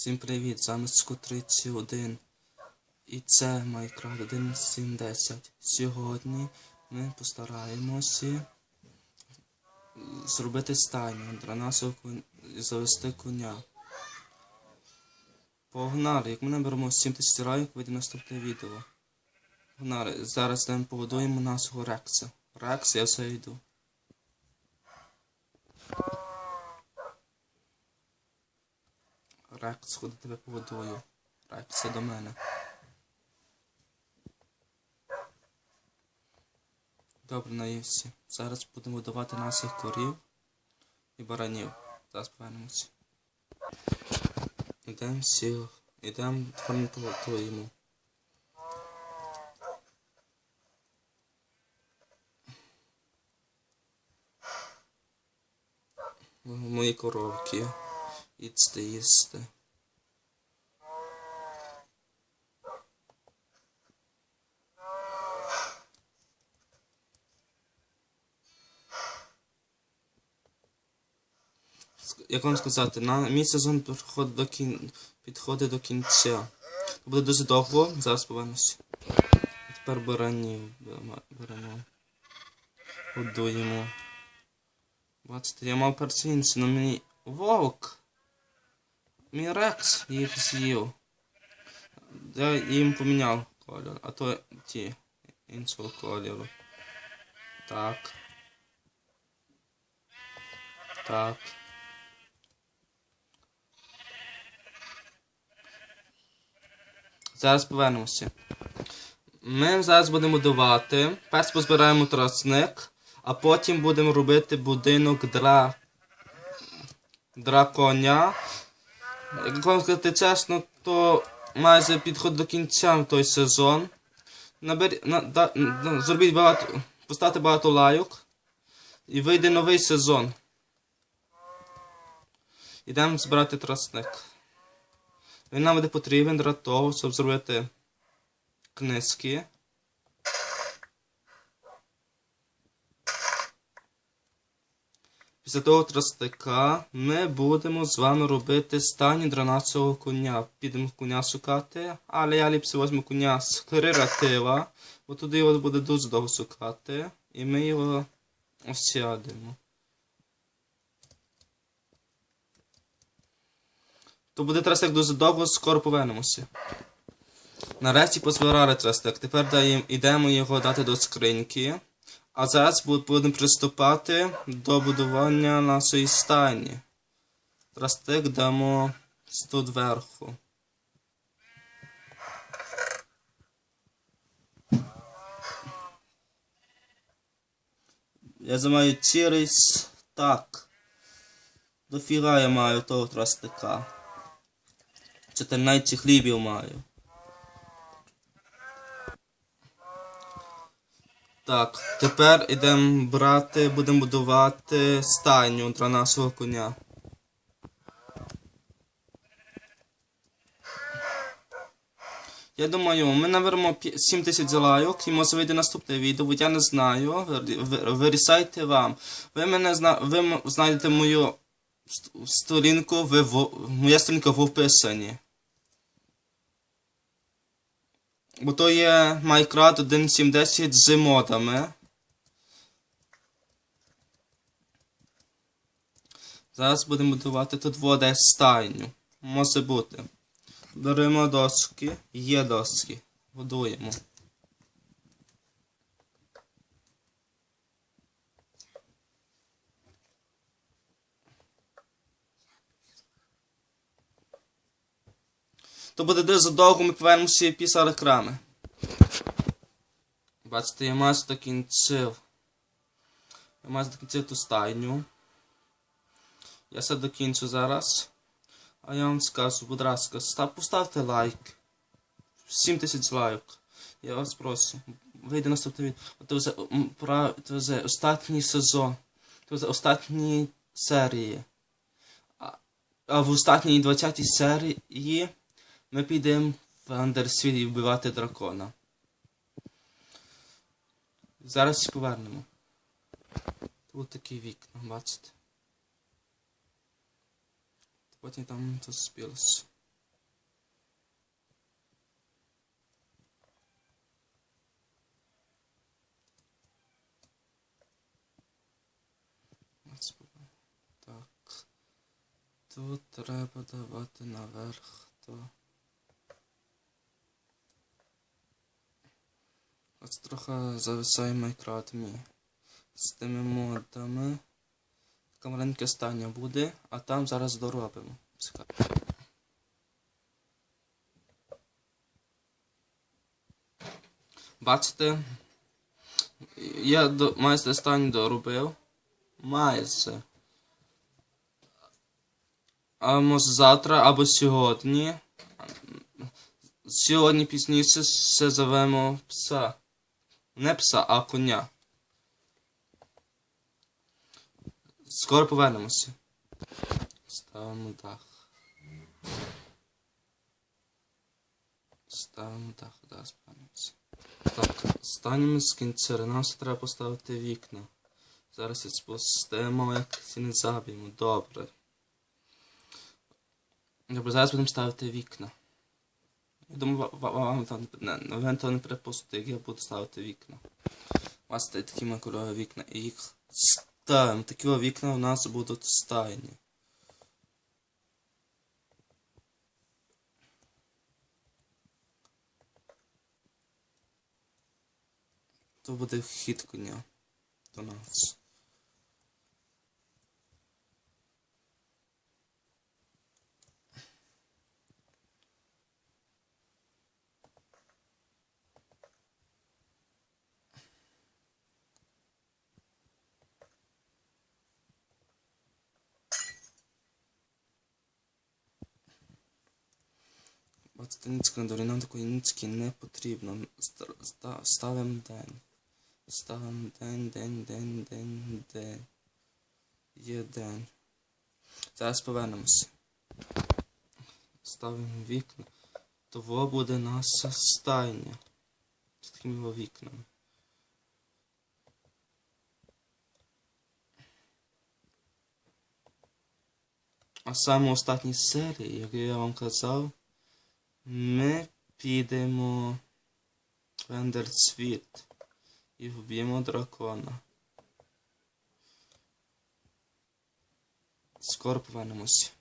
Всім привіт, з вами Ску 31 і це Майнкрафт 1.7.10. Сьогодні ми постараємося зробити стайню для нашого кон... завести коня. Погнали, як ми наберемо 7000 лайк, вийде наступне відео. Погнали, зараз ми погодуємо нашого Рекса. Рекс, я все йду. Рекс, ходи тебе поводою. Рекс, це до мене. Добре, наївся. Зараз будемо видавати наших корів і баранів. Зараз повернемося. Ідемо всі. Ідемо фармітуємо. Мої коровки. Їсти, їсти. Ск- Як вам сказати, на мій сезон підходить до, кін... підходить до кінця. Буде дуже довго, зараз повернуся. Тепер баранів беремо-. Годуємо. Бачите, я мав перцінці, але мені. Вовк! Мій Рекс їх з'їв. Я їм поміняв колір, а то ті іншого кольору. Так. Так. Зараз повернемося. Ми зараз будемо будувати. Перш позбираємо тросник, а потім будемо робити будинок для драконя. Як вам сказати чесно, то майже підходить до кінця той сезон. Набер... На... Да... на- Зробіть багато. Поставте багато лайок. І вийде новий сезон. Ідемо збирати тростник. Він нам буде потрібен для того, щоб зробити книжки. Після того тростника ми будемо з вами робити стані для нашого коня. Підемо коня шукати, але я ліпше візьму коня з креатива, бо туди його буде дуже довго шукати. І ми його осядемо. То буде тростник дуже довго, скоро повернемося. Нарешті позбирали тростник. Тепер даємо, йдемо його дати до скриньки. А зараз будемо приступати до будування нашої стайні. Тростик дамо тут вверху. Я замаю через так. Дофіга я маю того тростика. 14 хлібів маю. Так, тепер ідемо брати, будемо будувати стайню для нашого коня. Я думаю, ми наберемо 7 тисяч лайок і може вийде наступне відео, я не знаю. Ви- ви- Вирішайте вам. Ви мене зна... ви знайдете мою сторінку, в... моя сторінка в описанні. Бо то є Minecraft 1.7.10 з модами. Зараз будемо будувати тут воде стайню. Може бути. Беремо доски. Є доски. Будуємо. То буде дуже довго, ми повернемося після реклами. Бачите, я майже докінчив. Я майже докінчив ту стайню. Я все докінчу зараз. А я вам скажу, будь ласка, поставте лайк. 7 тисяч лайк. Я вас прошу. Вийде наступне відео. Це вже, м, пра- це вже останній сезон. Це вже останні серії. А, а в останній 20 серії ми підемо в Андерсвіт і вбивати дракона. Зараз повернемо. Тут такі вікна, бачите. Потім там це спілося. Так. Тут треба давати наверх то. Ось трохи зависає Майнкрафт мій. З тими модами. Таке маленьке стання буде, а там зараз доробимо. Бачите? Я до, майже стань доробив. Майже. А може завтра або сьогодні. Сьогодні пізніше ще зовемо пса. Не пса, а коня. Скоро повернемося. Ставимо дах. Ставимо дах, да, спавнимося. Так, станемо з кінця. Нам ще треба поставити вікна. Зараз я спустимо, як ці не заб'ємо. Добре. Добре, зараз будемо ставити вікна. Я припустите, як я буду ставити вікна. У вас стоять такі макульові вікна, і їх ставимо. Такі вікна у нас будуть стайні. То буде вхід коня до нас. Нам такої ніцьки не потрібно. Ста- ста- Ставимо день. Ставимо день, день, день, день, день. Є день. Зараз повернемося. Ставимо вікна. Того буде наша стайня. З такими о вікнами. А саме в останній серії, як я вам казав, ми підемо в Ендерцвіт і вб'ємо дракона. Скоро повернемось.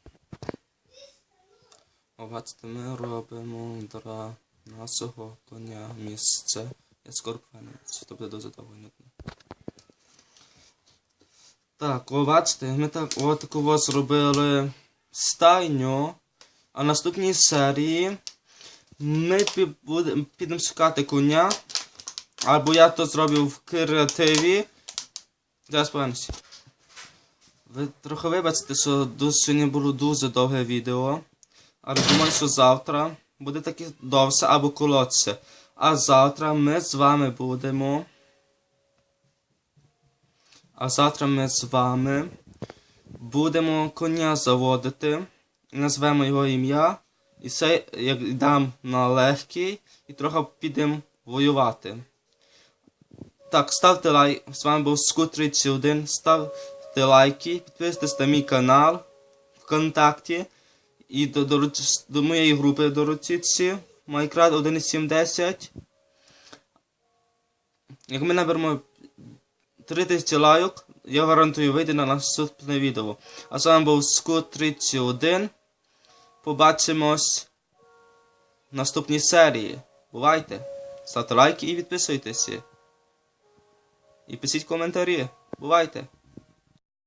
Бачите, ми робимо для нашого коня місце. Я скоро повернемось. То буде дуже довго. Так, о, бачите, ми так от зробили стайню. А в наступній серії ми підемо шукати коня. Або я то зроблю в креативі. Зараз повернуся. Ви трохи вибачте, що ду- сьогодні було дуже довге відео. Але думаю, що завтра буде таке довше або коротше. А завтра ми з вами будемо. А завтра ми з вами будемо коня заводити. Назвемо його ім'я. І це як дам на легкий і трохи підемо воювати. Так, ставте лайк. З вами був Скут 31. Ставте лайки, підписуйтесь на мій канал ВКонтакті і до, до, до моєї групи доручіться. Майкрат 1.710. Як ми наберемо 3000 лайок, я гарантую вийде на наступне відео. А з вами був Скут 31. Побачимось в наступній серії. Бувайте! Ставте лайки і підписуйтеся. І пишіть коментарі. Бувайте!